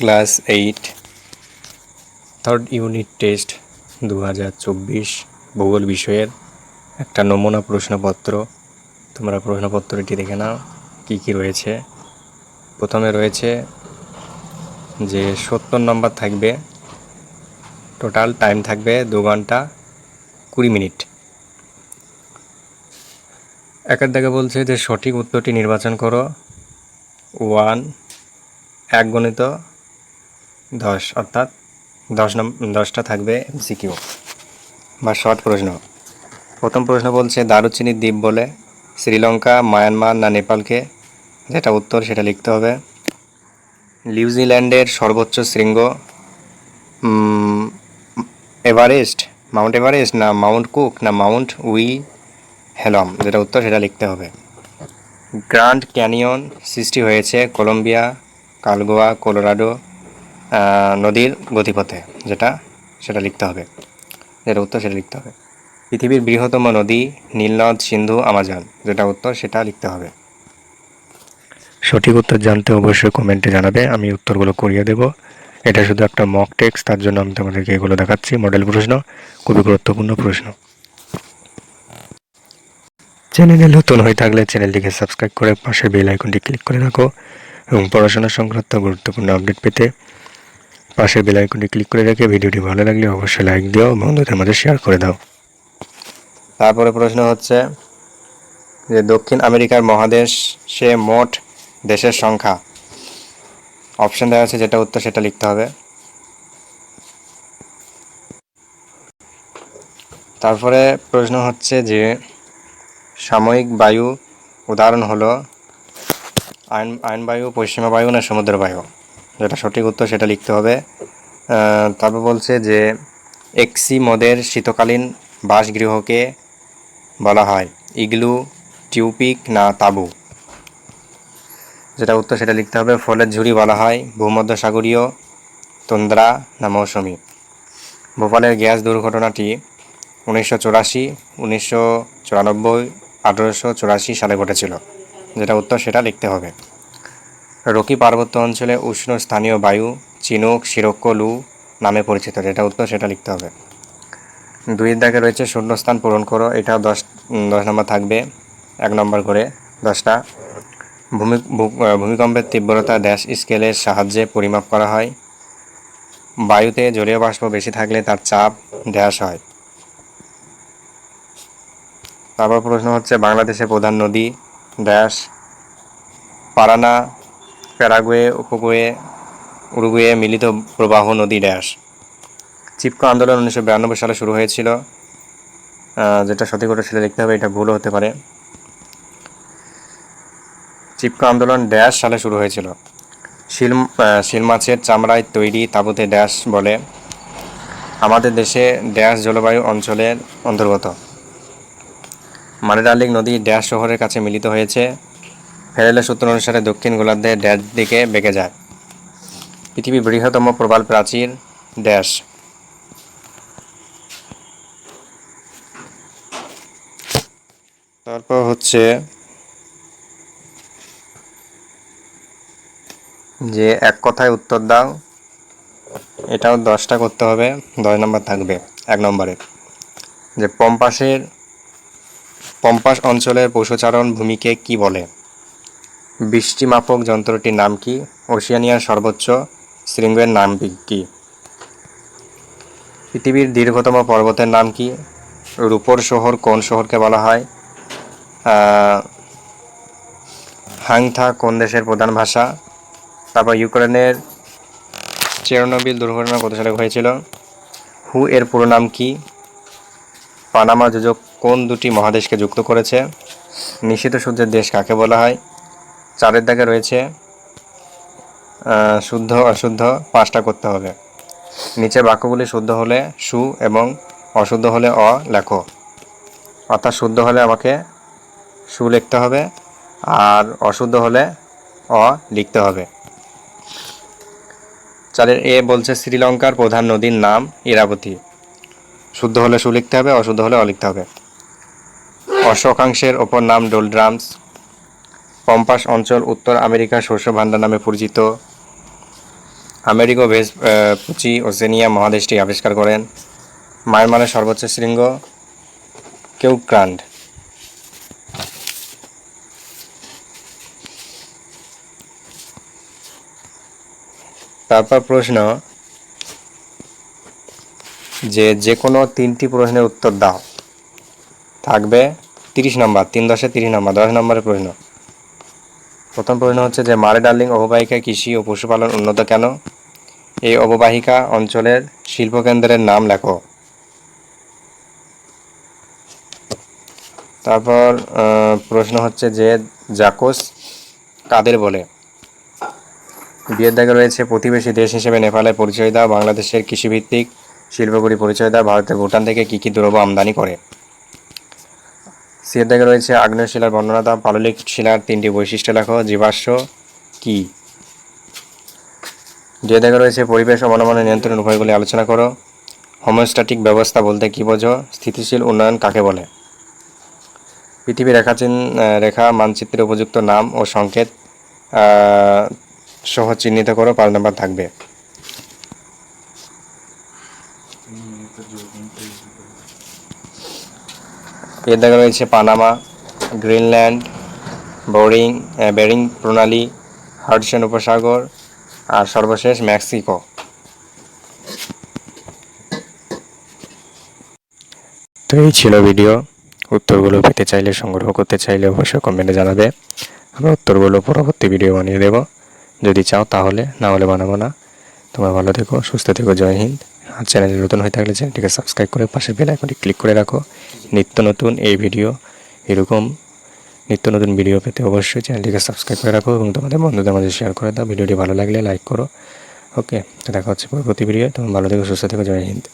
Class eight. Third unit test দু হাজার চব্বিশ, ভূগোল বিষয়ের একটা নমুনা প্রশ্নপত্র। তোমরা প্রশ্নপত্রটি দেখে নাও, কী কী রয়েছে। প্রথমে রয়েছে যে সত্তর নম্বর থাকবে, টোটাল টাইম থাকবে দু ঘণ্টা কুড়ি মিনিট। একের দাগে বলছে যে সঠিক উত্তরটি নির্বাচন করো। ওয়ান, এক গণিত দশ, অর্থাৎ দশ নম, দশটা থাকবে এমসিকিউ। বা শর্ট প্রশ্ন। প্রথম প্রশ্ন বলছে, দারুচিনি দ্বীপ বলে শ্রীলঙ্কা, মায়ানমার না নেপালকে? যেটা উত্তর, সেটা লিখতে হবে। নিউজিল্যান্ডের সর্বোচ্চ শৃঙ্গ এভারেস্ট, মাউন্ট এভারেস্ট না মাউন্ট কুক না মাউন্ট উই হেলম যেটা উত্তর, সেটা লিখতে হবে। গ্র্যান্ড ক্যানিয়ন সৃষ্টি হয়েছে কলম্বিয়া, কালগোয়া, কোলোরাডো নদীর গতিপথে যেটা, সেটা লিখতে হবে। যেটা উত্তর, সেটা লিখতে হবে। পৃথিবীর বৃহত্তম নদী নীলনদ, সিন্ধু, আমাজন, যেটা উত্তর, সেটা লিখতে হবে। সঠিক উত্তর জানতে অবশ্যই কমেন্টে জানাবে, আমি উত্তরগুলো করিয়ে দেব। এটা শুধু একটা মক টেক্সট তার জন্য আমি তোমাদেরকে এগুলো দেখাচ্ছি মডেল প্রশ্ন, খুবই গুরুত্বপূর্ণ প্রশ্ন। চ্যানেলে নতুন হয়ে থাকলে চ্যানেলটিকে সাবস্ক্রাইব করে পাশে বেল আইকনটি ক্লিক করে রাখো, এবং পড়াশোনা সংক্রান্ত গুরুত্বপূর্ণ আপডেট পেতে পাশে বেল আইকনটি ক্লিক করে রেখে ভিডিওটি ভালো লাগলে অবশ্যই লাইক দিও বন্ধুদের মধ্যে শেয়ার করে দাও। তারপরে প্রশ্ন হচ্ছে যে দক্ষিণ আমেরিকার মহাদেশে মোট দেশের সংখ্যা। অপশন দেওয়া আছে যেটা উত্তর সেটা লিখতে হবে। তারপরে প্রশ্ন হচ্ছে যে সাময়িক বায়ু উদাহরণ হলো আইন বায়ু পশ্চিমা বায়ু না সমুদ্র বায়ু যেটা সঠিক উত্তর সেটা লিখতে হবে। তারপর বলছে যে এক্সি মদের শীতকালীন বাসগৃহকে বলা হয় ইগলু, টিউপিক না তাবু। যেটা উত্তর সেটা লিখতে হবে। ফলের ঝুড়ি বলা হয় ভূমধ্যসাগরীয় তন্দ্রা না মৌসুমি। ভোপালের গ্যাস দুর্ঘটনাটি উনিশশো চুরাশি, উনিশশো চুরানব্বই, আঠেরোশো চুরাশি সালে ঘটেছিল। যেটা উত্তর সেটা লিখতে হবে। রকি পার্বত্য অঞ্চলে উষ্ণ স্থানীয় বায়ু, চিনুক শিরক্ষ লু নামে পরিচিত, যেটা উত্তর সেটা লিখতে হবে। দুইয়ের দাগে রয়েছে শূন্যস্থান পূরণ করো এটাও দশ দশ নম্বর থাকবে, এক নম্বর করে দশটা। ভূমি ভূমিকম্পের তীব্রতা ড্যাশ স্কেলের সাহায্যে পরিমাপ করা হয়। বায়ুতে জলীয় বাষ্প বেশি থাকলে তার চাপ ড্যাশ হয়। তারপর প্রশ্ন হচ্ছে, বাংলাদেশের প্রধান নদী ড্যাশ, পারানা প্যারাগুয়ে উরুগুয়ে মিলিত প্রবাহ নদী ড্যাশ। চিপকো আন্দোলন উনিশশো বিরানব্বই সালে শুরু হয়েছিল যেটা সঠিক সেটা লিখতে হবে এটা ভুলও হতে পারে। চিপকো আন্দোলন ড্যাশ সালে শুরু হয়েছিল শিল আহ, শিল মাছের চামড়ায় তৈরি তাঁবুতে ড্যাশ বলে আমাদের দেশে ড্যাশ জলবায়ু অঞ্চলের অন্তর্গত। মানেডার্লিং নদী ড্যাশ শহরের কাছে মিলিত হয়েছে। ফেরেলের সূত্র অনুসারে দক্ষিণ গোলার্ধে ড্যাশ দিকে বেঁকে যায়। পৃথিবীর বৃহত্তম প্রবাল প্রাচীর ড্যাশ। তারপর হচ্ছে যে এক কথায় উত্তর দাও, এটাও দশটা করতে হবে, দশ নম্বর থাকবে এক নম্বরে। যে পম্পাসের, পম্পাস অঞ্চলের পশুচারণ ভূমিকে কি বলে? বৃষ্টিমাপক যন্ত্রটির নাম কি? ওশিয়ানিয়ার সর্বোচ্চ শৃঙ্গের নাম কি- পৃথিবীর দীর্ঘতম পর্বতের নাম কি? রূপর শহর কোন শহরকে বলা হয়? হাংথা কোন দেশের প্রধান ভাষা? তারপর ইউক্রেনের চেরনোবিল দুর্ঘটনা কত সালে হয়েছিল? হু এর পুরো নাম কি? পানামা যোজক কোন দুটি মহাদেশকে যুক্ত করেছে? নিষিদ্ধ সূর্যের দেশ কাকে বলা হয়? চারের দাগে রয়েছে শুদ্ধ, অশুদ্ধ পাঁচটা করতে হবে। নিচের বাক্যগুলি শুদ্ধ হলে সু এবং অশুদ্ধ হলে অ লেখো। অর্থাৎ শুদ্ধ হলে আমাকে সু লিখতে হবে আর অশুদ্ধ হলে অ লিখতে হবে। চারের এ বলছে শ্রীলঙ্কার প্রধান নদীর নাম ইরাবতী। শুদ্ধ হলে সু লিখতে হবে, অশুদ্ধ হলে অ লিখতে হবে। অশোকাংশের ওপর নাম ডোলড্রামস। পম্পাস অঞ্চল উত্তর আমেরিকার শস্য ভাণ্ডার নামে পরিচিত। আমেরিকো ভেস পুচি ওসেনিয়া মহাদেশটি আবিষ্কার করেন। মায়ানমারের সর্বোচ্চ শৃঙ্গ কেউক্রান্ড। তারপর প্রশ্ন, যে যে কোনো তিনটি প্রশ্নের উত্তর দাও। থাকবে তিরিশ নম্বর, তিন দশে তিরিশ নম্বর, দশ নম্বরের প্রশ্ন। প্রথম প্রশ্ন হচ্ছে যে, মারে ডার্লিং অববাহিকা কৃষি ও পশুপালন উন্নত কেন? এই অববাহিকা অঞ্চলের শিল্পকেন্দ্রের নাম লেখো। তারপর প্রশ্ন হচ্ছে যে, জাকোস কাদের বলে? বিয়ের দাগে রয়েছে প্রতিবেশী দেশ হিসেবে নেপালের পরিচয় দেওয়া বাংলাদেশের কৃষিভিত্তিক শিল্পগুলি পরিচয় দেওয়া ভারতের ভুটান থেকে কী কী দ্রব্য আমদানি করে? সিয়ের দাগে রয়েছে আগ্নেয় শিলার বর্ণনা দাও পাললিক শিলার তিনটি বৈশিষ্ট্য লেখো জীবাশ্ম কি? যে দাগে রয়েছে পরিবেশ মনোমানের নিয়ন্ত্রণ উপায়গুলি আলোচনা করো। হোমিওস্ট্যাটিক ব্যবস্থা বলতে কী বোঝো? স্থিতিশীল উন্নয়ন কাকে বলে? পৃথিবী আহ, রেখা মানচিত্রের উপযুক্ত নাম ও সংকেত সহ চিহ্নিত করো পাঁচ নম্বর থাকবে। এর দেখা রয়েছে পানামা, গ্রিনল্যান্ড, বোরিং বেরিং প্রণালী, হার্ডসন উপসাগর, আর সর্বশেষ মেক্সিকো। তো এই ছিল ভিডিও। উত্তরগুলো পেতে চাইলে সংগ্রহ করতে চাইলে অবশ্যই কমেন্টে জানাবে। আমরা উত্তরগুলো পরবর্তী ভিডিও বানিয়ে দেব। যদি চাও তাহলে, না হলে বানাবো না। তোমরা ভালো থেকো, সুস্থ থেকো, জয় হিন্দ। আর চ্যানেলে নতুন হয়ে থাকলে চ্যানেলটিকে সাবস্ক্রাইব করে পাশের বেল আইকনটি ক্লিক করে রাখো। নিত্য নতুন এই ভিডিও এরকম নিত্য নতুন ভিডিও পেতে অবশ্যই চ্যানেলটিকে সাবস্ক্রাইব করে রাখো এবং তোমাদের বন্ধুদের মাঝে শেয়ার করে দাও। ভিডিওটি ভালো লাগলে লাইক করো। ওকে তো দেখা হচ্ছে পরবর্তী ভিডিও তোমার ভালো থেকো, সুস্থ থেকো, জয় হিন্দ।